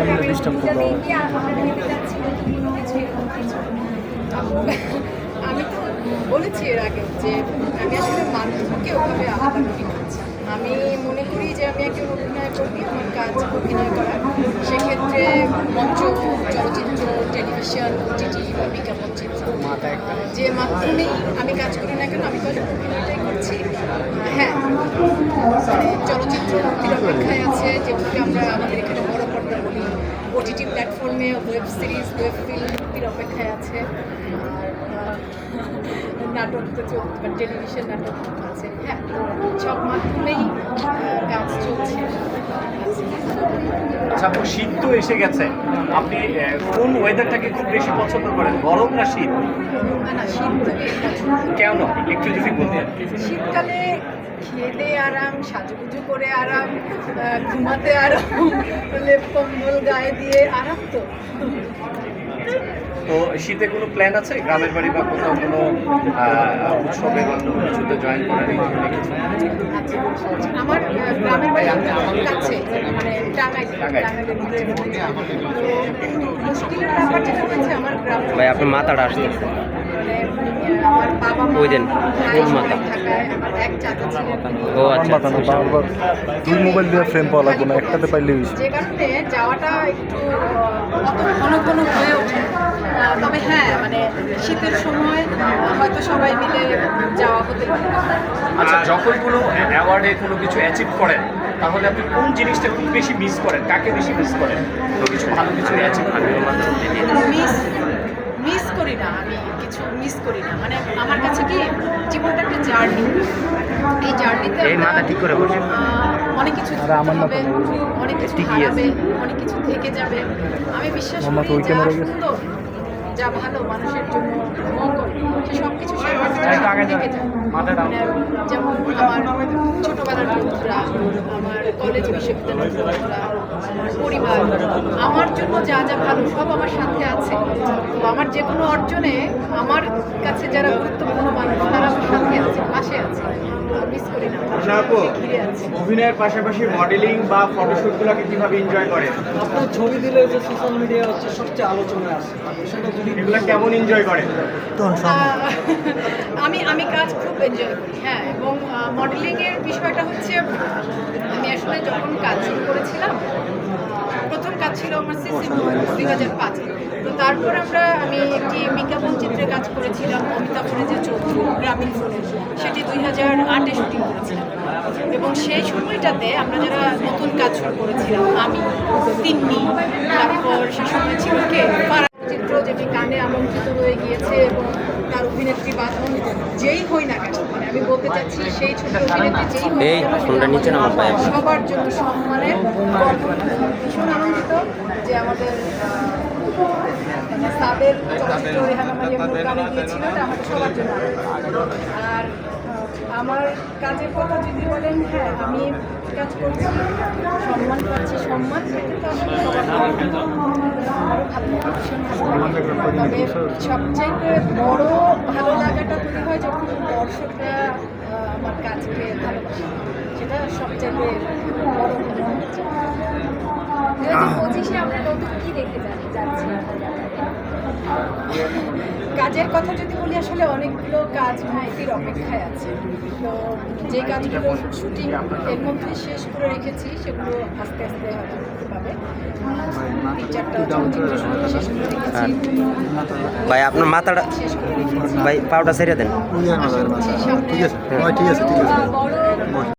মিলে ডিস্টার্ব করব আমি তো বলেছি এর আগে যে আমি আসলে মাধ্যমকে ওভাবে আলাদা করি আমি মনে করি যে আমি একজন অভিনয় কর্মী আমার কাজ অভিনয় করা। সেক্ষেত্রে মঞ্চ চলচ্চিত্র টেলিভিশন ওটিটি বা বিজ্ঞাপন চিত্র যে মাধ্যমেই আমি কাজ করি না কেন আমি তো অভিনয়টাই করছি। হ্যাঁ মানে চলচ্চিত্র মুক্তির অপেক্ষায় আছে যেগুলোকে আমরা আমাদের এখানে ওটিটি প্ল্যাটফর্মে ওয়েব সিরিজ ওয়েব ফিল্ম মুক্তির অপেক্ষায় আছে। আর নাটক তো চলছে বা টেলিভিশন নাটক আছে। হ্যাঁ সব মাধ্যমেই কাজ চলছে। আচ্ছা আপু শীত তো এসে গেছে। আপনি কোন ওয়েদারটাকে খুব বেশি পছন্দ করেন গরম না শীত? না শীত তো কেন? একটু যদি বলতেন। শীতকালে খেলে আরাম সাজুগুজু করে আরাম ঘুমাতে আরাম লেপ কম্বল গায়ে দিয়ে আরাম তো। তো শীতে কোনো প্ল্যান আছে? গ্রামের বাড়ি বা কোথাও কোনো উৎসবে বা কোনো কিছুতে জয়েন করার এই ধরনের কিছু? আচ্ছা, আমার গ্রামের বাড়ি আমার কাছে মানে মুশকিলের ব্যাপার যেটা আমার গ্রাম ভাই আপনার মাথাটা আসতেছে মানে মাথা? ও আচ্ছা বারবার দুই মোবাইল দিয়ে ফ্রেম পাওয়া লাগবে না একটাতে পাইলে বেশি যে কারণে যাওয়াটা একটু অত ঘন ঘন হয়ে ওঠে হ্যাঁ মানে শীতের সময় হয়তো সবাই মিলে যাওয়া হতে পারে। আচ্ছা যখন কোনো অ্যাওয়ার্ডে কোনো কিছু অ্যাচিভ করেন তাহলে আপনি কোন জিনিসটা খুব বেশি মিস করেন? কাকে বেশি মিস করেন? কোনো কিছু ভালো কিছু অ্যাচিভ করেন? মিস মিস করি না আমি কিছু মিস করি না। মানে আমার কাছে কি জীবনটা একটা জার্নি এই জার্নিতে এই মাথা ঠিক করে বসে। অনেক কিছু হবে অনেক কিছু। হারাবে অনেক কিছু থেকে যাবে। আমি বিশ্বাস করি যা সুন্দর যা ভালো মানুষের জন্য মঙ্গল সে সব কিছু মানে যেমন আমার ছোটবেলার বন্ধুরা আমার কলেজ বিশ্ববিদ্যালয়ের বন্ধুরা আমার পরিবার আমার জন্য যা যা ভালো সব আমার সাথে আছে। তো আমার যে কোনো অর্জনে আমার কাছে যারা গুরুত্বপূর্ণ মানুষ তারা আমার সাথে আছে পাশে আছে। মিস করি না। আপু অভিনয়ের পাশাপাশি মডেলিং বা ফটোশুটগুলোকে কীভাবে এনজয় করেন আপনার ছবি দিলে যে সোশ্যাল মিডিয়া হচ্ছে সবচেয়ে আলোচনায় আসে। সেটা যদি এগুলো কেমন এনজয় করেন আমি আমি কাজ খুব এনজয় করি হ্যাঁ এবং মডেলিংয়ের বিষয়টা হচ্ছে আমি আসলে যখন কাজ শুরু করেছিলাম প্রথম কাজ ছিল আমার সিসি দুই হাজার পাঁচে। তো তারপর আমরা আমি একটি বিজ্ঞাপন চিত্রে কাজ করেছিলাম অমিতাভরে যে চৌধুরী গ্রামীণ ফোনে সেটি দুই হাজার আটে শুটিং করেছিলাম এবং সেই সময়টাতে আমরা যারা নতুন কাজ শুরু করেছিলাম আমি তিন্নি তারপর সে সময় ছিল কে চিত্র যেটি কানে আমন্ত্রিত হয়ে গিয়েছে এবং তার অভিনেত্রী বাঁধন যেই হই না কেন মানে আমি বলতে চাচ্ছি সেই ছোট অভিনেত্রী যেই। সবার জন্য সম্মানের। ভীষণ আনন্দিত যে আমাদের সাবের চলচ্চিত্র রেহানা মারিয়া গানে গিয়েছিল এটা আমাদের সবার জন্য আর আমার কাজের কথা যদি বলেন হ্যাঁ আমি কাজ করছি সম্মান পাচ্ছি সম্মান পেতে তো। তবে সবচাইতে বড় ভালো লাগাটা তৈরি হয় যখন দর্শকরা আমার কাজকে ভালোবাসে সেটা সবচাইতে বড়। দু হাজার পঁচিশে আমরা নতুন কি দেখতে যাচ্ছি কাজের কথা যদি বলি আসলে অনেকগুলো কাজ ভাইটির অপেক্ষায় আছে। তো যে কাজগুলো শুটিং এর মধ্যে শেষ করে রেখেছি সেগুলো আস্তে আস্তে হয়তো করতে পাবে ভাই আপনার মাথাটা শেষ করে রেখেছি। ভাই পাউডার ছেড়ে দেন। ঠিক আছে ঠিক আছে ঠিক আছে।